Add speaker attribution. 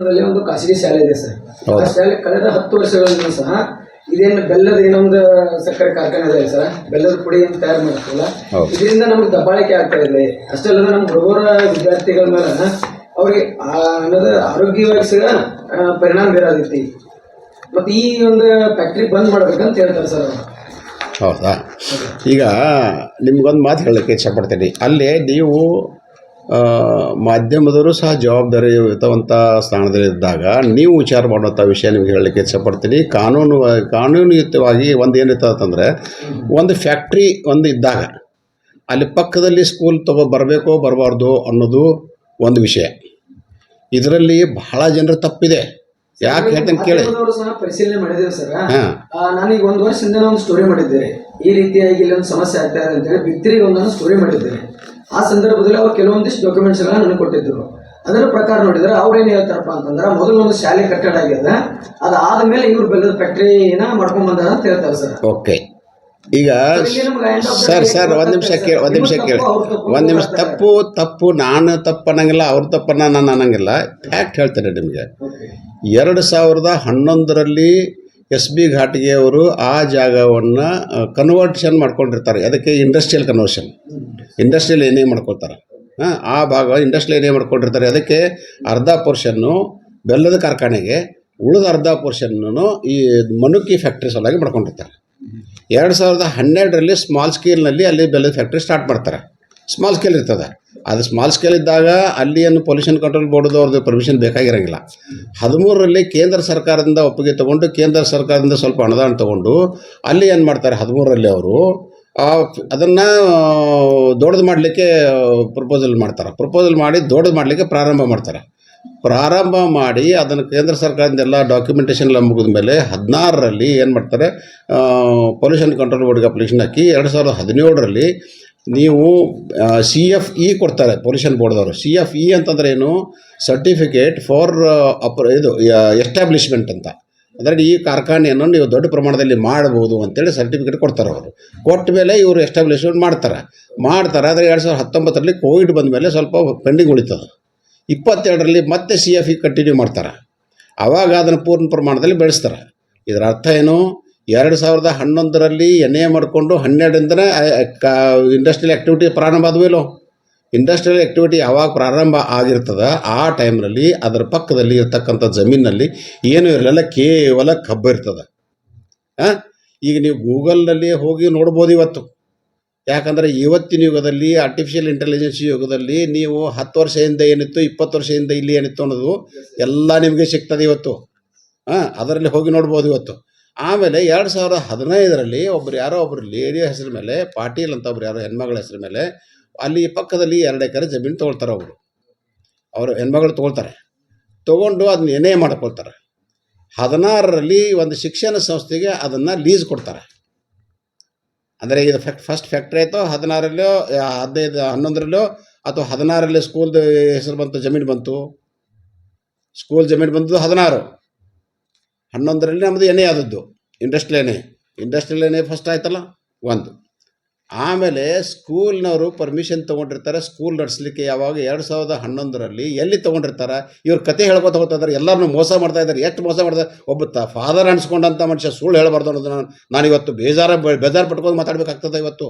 Speaker 1: ಒಂದು ಖಾಸಗಿ ಶಾಲೆ ಇದೆ ಸರ್. ಆ ಶಾಲೆ ಕಳೆದ ಹತ್ತು ವರ್ಷಗಳಿಂದ ಸಹ ಇದೇನು ಬೆಲ್ಲದ ಏನೊಂದು ಸಕ್ಕರೆ ಕಾರ್ಖಾನೆ ಇದೆ ಸರ್. ಬೆಲ್ಲದ ಪುಡಿ ಅಂತ ತಯಾರು
Speaker 2: ಮಾಡ್ತಾರಲ್ಲ
Speaker 1: ಇದರಿಂದ ನಮ್ಗೆ ದಬ್ಬಾಳಿಕೆ ಆಗ್ತಾ ಇದೆ ಅಷ್ಟೇ ಅಲ್ಲದೆ ನಮ್ಮ ಹುಡುಗರ ವಿದ್ಯಾರ್ಥಿಗಳ ಮೇಲೆ ಅವ್ರಿಗೆ ಅನ್ನೋದು ಆರೋಗ್ಯವಾಗಿ ಸಹ ಪರಿಣಾಮ ಬೀರಾಗೈತಿ ಮತ್ತು ಈ ಒಂದು ಫ್ಯಾಕ್ಟ್ರಿ ಬಂದ್ ಮಾಡ್ಬೇಕಂತ ಹೇಳ್ತಾರೆ ಸರ್ ಅವರು.
Speaker 2: ಹೌದಾ? ಈಗ ನಿಮ್ಗೊಂದು ಮಾತು ಹೇಳಕ್ಕೆ ಇಷ್ಟಪಡ್ತೀನಿ ಅಲ್ಲಿ ನೀವು ಮಾಧ್ಯಮದವರು ಸಹ ಜವಾಬ್ದಾರಿಯುತವಂಥ ಸ್ಥಾನದಲ್ಲಿದ್ದಾಗ ನೀವು ವಿಚಾರ ಮಾಡುವಂಥ ವಿಷಯ ನಿಮ್ಗೆ ಹೇಳಲಿಕ್ಕೆ ಇಷ್ಟಪಡ್ತೀನಿ ಕಾನೂನು ಕಾನೂನುಯುತವಾಗಿ ಒಂದು ಏನಿತ್ತು ಅಂತಂದರೆ ಒಂದು ಫ್ಯಾಕ್ಟ್ರಿ ಒಂದು ಇದ್ದಾಗ ಅಲ್ಲಿ ಪಕ್ಕದಲ್ಲಿ ಸ್ಕೂಲ್ ತಗೋ ಬರಬೇಕೋ ಬರಬಾರ್ದು ಅನ್ನೋದು ಒಂದು ವಿಷಯ. ಇದರಲ್ಲಿ ಬಹಳ ಜನರ ತಪ್ಪಿದೆ. ಯಾಕೆ ಹೇಳ್ತಂಗೆ ಕೇಳಿ.
Speaker 1: ಪರಿಶೀಲನೆ ಮಾಡಿದ್ದೇವೆ ಸರ್. ನಾನೀಗ ಒಂದು ವರ್ಷದಿಂದ ಒಂದು ಸ್ಟೋರಿ ಮಾಡಿದ್ದೇನೆ. ಈ ರೀತಿಯಾಗಿ ಇಲ್ಲಿ ಒಂದು ಸಮಸ್ಯೆ ಆಗ್ತಾ ಇದೆ ಅಂತೇಳಿ ಬಿತ್ತಿರಿಗೆ ಒಂದೊಂದು ಸ್ಟೋರಿ ಮಾಡಿದ್ದೇನೆ. ಆ ಸಂದರ್ಭದಲ್ಲಿ ಅವ್ರು ಕೆಲವೊಂದಿಷ್ಟು ಡಾಕ್ಯುಮೆಂಟ್ಸ್ಗಳನ್ನ ನನಗೆ ಕೊಟ್ಟಿದ್ದರು ಅದರ ಪ್ರಕಾರ ನೋಡಿದ್ರೆ ಅವ್ರೇನು ಹೇಳ್ತಾರಪ್ಪ ಅಂತಂದ್ರೆ ಮೊದಲು ಒಂದು ಶಾಲೆ ಕಟ್ಟಡ ಆಗ್ಯದ. ಅದಾದ ಮೇಲೆ ಇವ್ರು ಬೆಲ್ಲದ ಫ್ಯಾಕ್ಟ್ರಿನ ಮಾಡ್ಕೊಂಡ್ ಬಂದಾರ ಅಂತ ಹೇಳ್ತಾರೆ ಸರ್.
Speaker 2: ಓಕೆ. ಈಗ ಸರ್ ಸರ್ ಒಂದು ನಿಮಿಷ ಕೇಳಿ ಒಂದು ನಿಮಿಷ ಕೇಳಿ. ಒಂದು ನಿಮಿಷ ತಪ್ಪು ತಪ್ಪು ನಾನು ತಪ್ಪು ಅನ್ನಂಗಿಲ್ಲ ಅವ್ರ ತಪ್ಪನ್ನ ನಾನು ಅನ್ನಂಗಿಲ್ಲ. ಫ್ಯಾಕ್ಟ್ ಹೇಳ್ತೇನೆ ನಿಮಗೆ. ಎರಡು ಸಾವಿರದ ಹನ್ನೊಂದರಲ್ಲಿ ಎಸ್ ಬಿ ಘಾಟಿಗೆ ಅವರು ಆ ಜಾಗವನ್ನು ಕನ್ವರ್ಷನ್ ಮಾಡ್ಕೊಂಡಿರ್ತಾರೆ. ಅದಕ್ಕೆ ಇಂಡಸ್ಟ್ರಿಯಲ್ ಕನ್ವರ್ಷನ್ ಇಂಡಸ್ಟ್ರಿಯಲ್ ಏನೇ ಮಾಡ್ಕೊಳ್ತಾರೆ. ಆ ಭಾಗ ಇಂಡಸ್ಟ್ರಿಯಲ್ ಏನೇ ಮಾಡ್ಕೊಂಡಿರ್ತಾರೆ. ಅದಕ್ಕೆ ಅರ್ಧ ಪೋರ್ಷನ್ನು ಬೆಲ್ಲದ ಕಾರ್ಖಾನೆಗೆ, ಉಳಿದ ಅರ್ಧ ಪೋರ್ಷನ್ನು ಈ ಮನುಕಿ ಫ್ಯಾಕ್ಟ್ರಿ ಸಲುವಾಗಿ ಮಾಡ್ಕೊಂಡಿರ್ತಾರೆ. ಎರಡು ಸಾವಿರದ ಹನ್ನೆರಡರಲ್ಲಿ ಸ್ಮಾಲ್ ಸ್ಕೇಲ್ನಲ್ಲಿ ಅಲ್ಲಿ ಬೆಲ್ಲದ ಫ್ಯಾಕ್ಟ್ರಿ ಸ್ಟಾರ್ಟ್ ಮಾಡ್ತಾರೆ. ಸ್ಮಾಲ್ ಸ್ಕೇಲ್ ಇರ್ತದೆ. ಅದು ಸ್ಮಾಲ್ ಸ್ಕೇಲ್ ಇದ್ದಾಗ ಅಲ್ಲಿ ಏನು ಪೊಲ್ಯೂಷನ್ ಕಂಟ್ರೋಲ್ ಬೋರ್ಡ್ದು ಅವ್ರದ್ದು ಪರ್ಮಿಷನ್ ಬೇಕಾಗಿರೋಂಗಿಲ್ಲ. ಹದಿಮೂರರಲ್ಲಿ ಕೇಂದ್ರ ಸರ್ಕಾರದಿಂದ ಒಪ್ಪಿಗೆ ತೊಗೊಂಡು, ಕೇಂದ್ರ ಸರ್ಕಾರದಿಂದ ಸ್ವಲ್ಪ ಅನುದಾನ ತೊಗೊಂಡು ಅಲ್ಲಿ ಏನು ಮಾಡ್ತಾರೆ ಹದಿಮೂರರಲ್ಲಿ ಅವರು ಅದನ್ನು ದೊಡ್ಡದು ಮಾಡಲಿಕ್ಕೆ ಪ್ರಪೋಸಲ್ ಮಾಡ್ತಾರೆ. ಪ್ರಪೋಸಲ್ ಮಾಡಿ ದೊಡ್ಡದು ಮಾಡಲಿಕ್ಕೆ ಪ್ರಾರಂಭ ಮಾಡ್ತಾರೆ. ಪ್ರಾರಂಭ ಮಾಡಿ ಅದನ್ನು ಕೇಂದ್ರ ಸರ್ಕಾರದಿಂದ ಎಲ್ಲ ಡಾಕ್ಯುಮೆಂಟೇಷನ್ ಎಲ್ಲ ಮುಗಿದ ಮೇಲೆ ಹದಿನಾರರಲ್ಲಿ ಏನು ಮಾಡ್ತಾರೆ ಪೊಲ್ಯೂಷನ್ ಕಂಟ್ರೋಲ್ ಬೋರ್ಡ್ಗೆ ಅಪ್ಲಿಕೇಶನ್ ಹಾಕಿ ಎರಡು ಸಾವಿರದ ಹದಿನೇಳರಲ್ಲಿ ನೀವು ಸಿ ಎಫ್ ಇ ಕೊಡ್ತಾರೆ ಪೊಲ್ಯೂಷನ್ ಬೋರ್ಡ್ದವರು ಸಿ ಎಫ್ ಇ ಅಂತಂದ್ರೆ ಏನು? ಸರ್ಟಿಫಿಕೇಟ್ ಫಾರ್ ಅಪ್ ಇದು ಎಸ್ಟಾಬ್ಲಿಷ್ಮೆಂಟ್ ಅಂತ. ಅಂದರೆ ಈ ಕಾರ್ಖಾನೆಯನ್ನು ನೀವು ದೊಡ್ಡ ಪ್ರಮಾಣದಲ್ಲಿ ಮಾಡ್ಬೋದು ಅಂತೇಳಿ ಸರ್ಟಿಫಿಕೇಟ್ ಕೊಡ್ತಾರೆ ಅವರು. ಕೊಟ್ಟ ಮೇಲೆ ಇವರು ಎಸ್ಟಾಬ್ಲಿಷ್ಮೆಂಟ್ ಮಾಡ್ತಾರೆ. ಮಾಡ್ತಾರೆ, ಆದರೆ ಎರಡು ಸಾವಿರದ ಹತ್ತೊಂಬತ್ತರಲ್ಲಿ ಕೋವಿಡ್ ಬಂದ ಮೇಲೆ ಸ್ವಲ್ಪ ಪೆಂಡಿಂಗ್ ಉಳಿತದೆ. ಇಪ್ಪತ್ತೆರಡರಲ್ಲಿ ಮತ್ತೆ ಸಿ ಎಫ್ ಇ ಕಂಟಿನ್ಯೂ ಮಾಡ್ತಾರೆ. ಆವಾಗ ಅದನ್ನು ಪೂರ್ಣ ಪ್ರಮಾಣದಲ್ಲಿ ಬೆಳೆಸ್ತಾರೆ. ಇದರ ಅರ್ಥ ಏನು? ಎರಡು ಸಾವಿರದ ಹನ್ನೊಂದರಲ್ಲಿ ಎನ್ ಎ ಮಾಡಿಕೊಂಡು ಹನ್ನೆರಡರಿಂದನೇ ಇಂಡಸ್ಟ್ರಿಯಲ್ ಆ್ಯಕ್ಟಿವಿಟಿ ಪ್ರಾರಂಭ ಆದವೇಲೋ ಇಂಡಸ್ಟ್ರಿಯಲ್ ಆ್ಯಕ್ಟಿವಿಟಿ ಯಾವಾಗ ಪ್ರಾರಂಭ ಆಗಿರ್ತದ, ಆ ಟೈಮ್ನಲ್ಲಿ ಅದರ ಪಕ್ಕದಲ್ಲಿ ಇರ್ತಕ್ಕಂಥ ಜಮೀನಲ್ಲಿ ಏನೂ ಇರಲಿಲ್ಲ, ಕೇವಲ ಕಬ್ಬು ಇರ್ತದೆ. ಹಾಂ ಈಗ ನೀವು ಗೂಗಲ್ನಲ್ಲಿ ಹೋಗಿ ನೋಡ್ಬೋದು ಇವತ್ತು. ಯಾಕಂದರೆ ಇವತ್ತಿನ ಯುಗದಲ್ಲಿ ಆರ್ಟಿಫಿಷಿಯಲ್ ಇಂಟೆಲಿಜೆನ್ಸ್ ಯುಗದಲ್ಲಿ ನೀವು ಹತ್ತು ವರ್ಷ ಹಿಂದೆ ಏನಿತ್ತು, ಇಪ್ಪತ್ತು ವರ್ಷ ಹಿಂದೆ ಇಲ್ಲಿ ಏನಿತ್ತು ಅನ್ನೋದು ಎಲ್ಲ ನಿಮಗೆ ಸಿಗ್ತದೆ ಇವತ್ತು. ಹಾಂ ಅದರಲ್ಲಿ ಹೋಗಿ ನೋಡ್ಬೋದು ಇವತ್ತು. ಆಮೇಲೆ ಎರಡು ಸಾವಿರದ ಹದಿನೈದರಲ್ಲಿ ಒಬ್ರು ಯಾರೋ ಒಬ್ಬರು ಲೇಡಿ ಹೆಸರು ಮೇಲೆ, ಪಾಟೀಲ್ ಅಂತ ಒಬ್ರು ಯಾರೋ ಹೆಣ್ಮಗಳ ಹೆಸರು ಮೇಲೆ, ಅಲ್ಲಿ ಪಕ್ಕದಲ್ಲಿ ಎರಡು ಎಕರೆ ಜಮೀನು ತೊಗೊಳ್ತಾರೆ ಅವರು. ಅವರು ಹೆಣ್ಮಗಳು ತೊಗೊಳ್ತಾರೆ. ತೊಗೊಂಡು ಅದನ್ನ ಏನೇ ಮಾಡ್ಕೊಳ್ತಾರೆ. ಹದಿನಾರರಲ್ಲಿ ಒಂದು ಶಿಕ್ಷಣ ಸಂಸ್ಥೆಗೆ ಅದನ್ನು ಲೀಸ್ ಕೊಡ್ತಾರೆ. ಅಂದರೆ ಇದು ಫ್ಯಾಕ್ಟ್ ಫಸ್ಟ್ ಫ್ಯಾಕ್ಟ್ರಿ ಆಯಿತು ಹದಿನಾರಲ್ಲೋ ಹದಿನೈದು, ಹನ್ನೊಂದರಲ್ಲೋ ಅಥವಾ ಹದಿನಾರರಲ್ಲಿ ಸ್ಕೂಲ್ದು ಹೆಸರು ಬಂತು, ಜಮೀನು ಬಂತು. ಸ್ಕೂಲ್ ಜಮೀನು ಬಂದದ್ದು ಹದಿನಾರು. ಹನ್ನೊಂದರಲ್ಲಿ ನಮ್ಮದು ಎಣ್ಣೆ ಆದದ್ದು ಇಂಡಸ್ಟ್ರಿಯಲ್ ಎಣ್ಣೆ. ಇಂಡಸ್ಟ್ರಿಯಲ್ ಎಣ್ಣೆ ಫಸ್ಟ್ ಆಯ್ತಲ್ಲ? ಒಂದು. ಆಮೇಲೆ ಸ್ಕೂಲ್ನವರು ಪರ್ಮಿಷನ್ ತೊಗೊಂಡಿರ್ತಾರೆ ಸ್ಕೂಲ್ ನಡೆಸಲಿಕ್ಕೆ ಯಾವಾಗ? ಎರಡು ಸಾವಿರದ ಹನ್ನೊಂದರಲ್ಲಿ ಎಲ್ಲಿ ತೊಗೊಂಡಿರ್ತಾರೆ? ಇವ್ರ ಕತೆ ಹೇಳ್ಕೊತ ಹೋಗ್ತಾ ಇದ್ದಾರೆ ಎಲ್ಲರನ್ನೂ ಮೋಸ ಮಾಡ್ತಾ ಇದ್ದಾರೆ ಎಷ್ಟು ಮೋಸ ಮಾಡ್ತಾರೆ ಒಬ್ಬ ತ ಫಾದರ್ ಅನ್ಸ್ಕೊಂಡಂಥ ಮನುಷ್ಯ ಸುಳ್ಳು ಹೇಳಬಾರ್ದು ಅನ್ನೋದು ನಾನು ನಾನು ಇವತ್ತು ಬೇಜಾರ, ಬೇಜಾರು ಪಟ್ಕೊಂಡು ಮಾತಾಡಬೇಕಾಗ್ತದೆ ಇವತ್ತು?